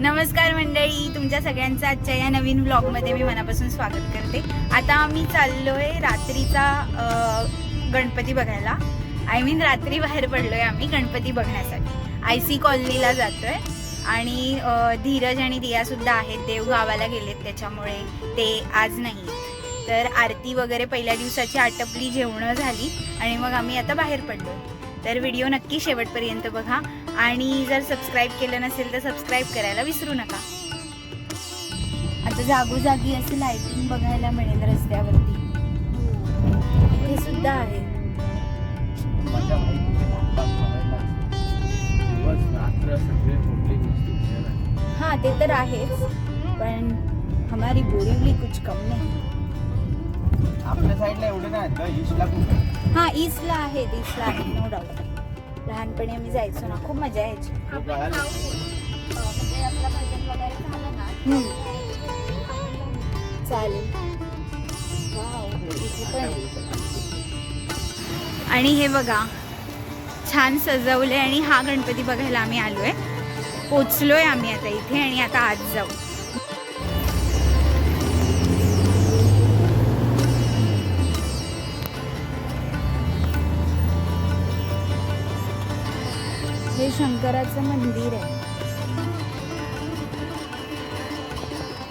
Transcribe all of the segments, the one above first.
नमस्कार मंडळी तुमच्या सगळ्यांचं आजच्या या नवीन व्लॉगमध्ये मी मनापासून स्वागत करते. आता आम्ही चाललोय रात्रीचा गणपती बघायला. आय मीन रात्री बाहेर पडलोय आम्ही गणपती बघण्यासाठी. आय सी कॉलनीला जातोय आणि धीरज आणि दिया सुद्धा आहेत. देव गावाला गेलेत त्याच्यामुळे ते आज नाही. तर आरती वगैरे पहिल्या दिवसाची आटपली जेवणं झाली आणि मग आम्ही आता बाहेर पडलो तर व्हिडिओ नक्की शेवटपर्यंत बघा. आणि जर सबस्क्राईब केलं नसेल तर सबस्क्राईब करायला विसरू नका. आता जागोजागी असे लाइटिंग बघायला मिळेल रस्त्यावरती. हे सुद्धा आहे. हा ते तर आहेच. पण हमारी बोरिवली कुछ कम नाही. आपल्या साईडला एवढे नाही. हा ईस्टला आहे ईस्टला आहे नो डाऊट लहानपणी आम्ही जायचो ना खूप मजा यायची. हम्म. चालेल. पण. आणि हे बघा छान सजवले आणि हा गणपती बघायला आम्ही आलोय. पोचलोय आम्ही आता इथे आणि आता आज जाऊ. शंकराचं मंदिर आहे.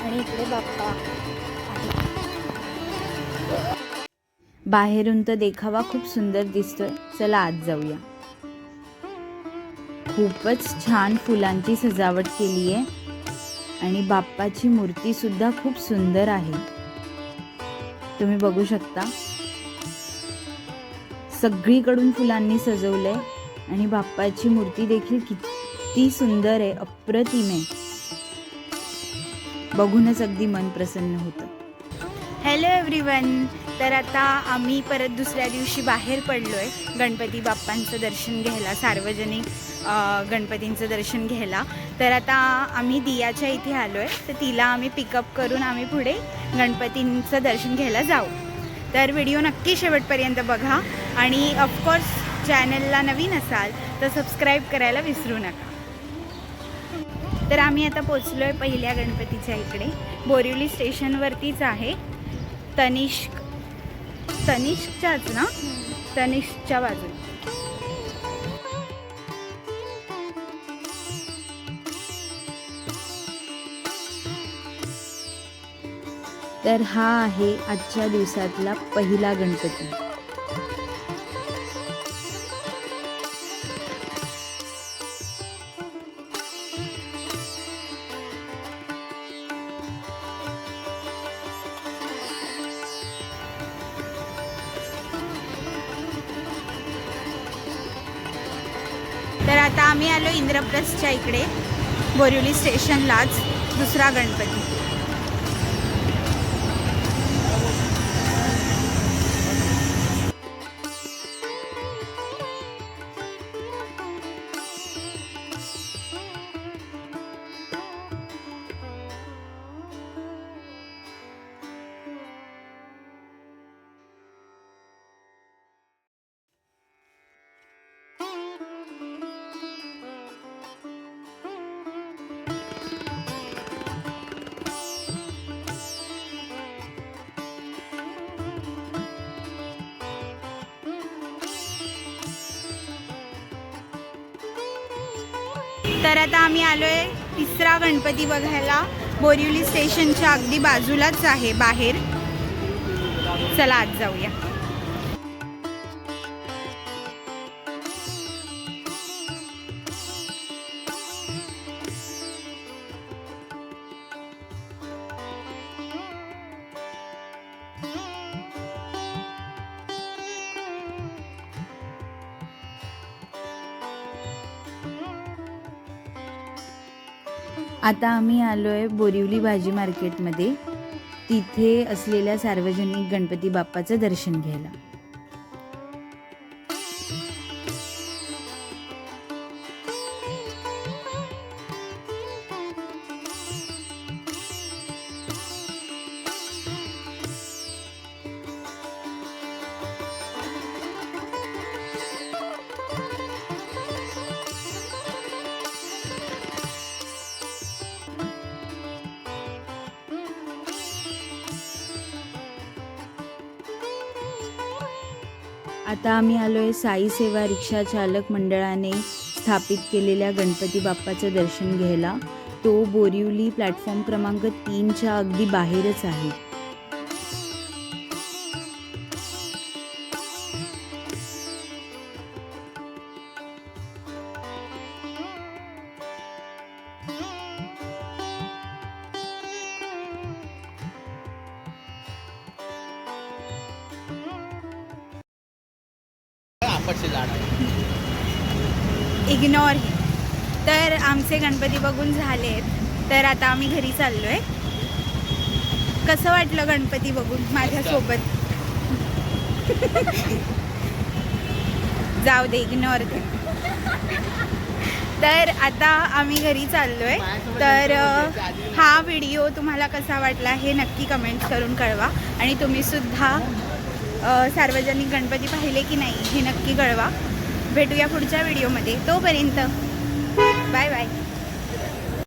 आणि इकडे बाप्पा बाहेरून तर देखावा खूप सुंदर दिसतोय. चला आज जाऊया. खूपच छान फुलांची सजावट केली आहे. आणि बाप्पाची मूर्ती सुद्धा खूप सुंदर आहे. तुम्ही बघू शकता. सगळीकडून फुलांनी सजवलंय. आणि बाप्पाची मूर्ती देखील किती सुंदर आहे अप्रतिम आहे. बघूनच अगदी मन प्रसन्न होतं. हॅलो एव्हरीवन तर आता आम्ही परत दुसऱ्या दिवशी बाहेर पडलो आहे गणपती बाप्पांचं दर्शन घ्यायला सार्वजनिक गणपतींचं दर्शन घ्यायला. तर आता आम्ही दियाच्या इथे आलो आहे तर तिला आम्ही पिकअप करून आम्ही पुढे गणपतींचं दर्शन घ्यायला जाऊ. तर व्हिडिओ नक्की शेवटपर्यंत बघा आणि ऑफकोर्स चॅनलला नवीन असाल तर सबस्क्राईब करायला विसरू नका. तर आम्ही आता पोचलो आहे पहिल्या गणपतीच्या इकडे. बोरिवली स्टेशनवरतीच आहे. तनिष्क तनिष्कच्याच ना? तनिष्कच्या बाजूला. तर हा आहे आजच्या दिवसातला पहिला गणपती. तर आता आम्ही आलो इंद्रप्रस्थच्या इकडे बोरिवली स्टेशनलाच दुसरा गणपती. तर आता आम्ही आलो आहे तिसरा गणपती बघायला. बोरिवली स्टेशनच्या अगदी बाजूलाच आहे बाहेर. चला आज जाऊया. आता आम्ही आलो आहे बोरिवली भाजी मार्केटमध्ये. तिथे असलेल्या सार्वजनिक गणपती बाप्पाचं दर्शन घ्यायला. आता आम्ही आलो आहे साई सेवा रिक्षा चालक मंडळाने स्थापित केलेल्या गणपती बाप्पाचं दर्शन घ्यायला. तो बोरिवली प्लॅटफॉर्म क्रमांक तीनच्या अगदी बाहेरच आहे. आपटचे झाड आहे. इग्नोर तर आमचे गणपती बघून झालेत तर आता आम्ही घरी चाललोय. कसं वाटलं गणपती बघून माझ्यासोबत? जाऊ दे इग्नोर दे तर आता आम्ही घरी चाललोय. तर अ, हा व्हिडिओ तुम्हाला कसा वाटला हे नक्की कमेंट करून कळवा. आणि तुम्ही सुद्धा अ, सार्वजनिक गणपती पाहिले की नाही हे नक्की कळवा. भेटूया पुढच्या व्हिडिओमध्ये. तोपर्यंत बाय बाय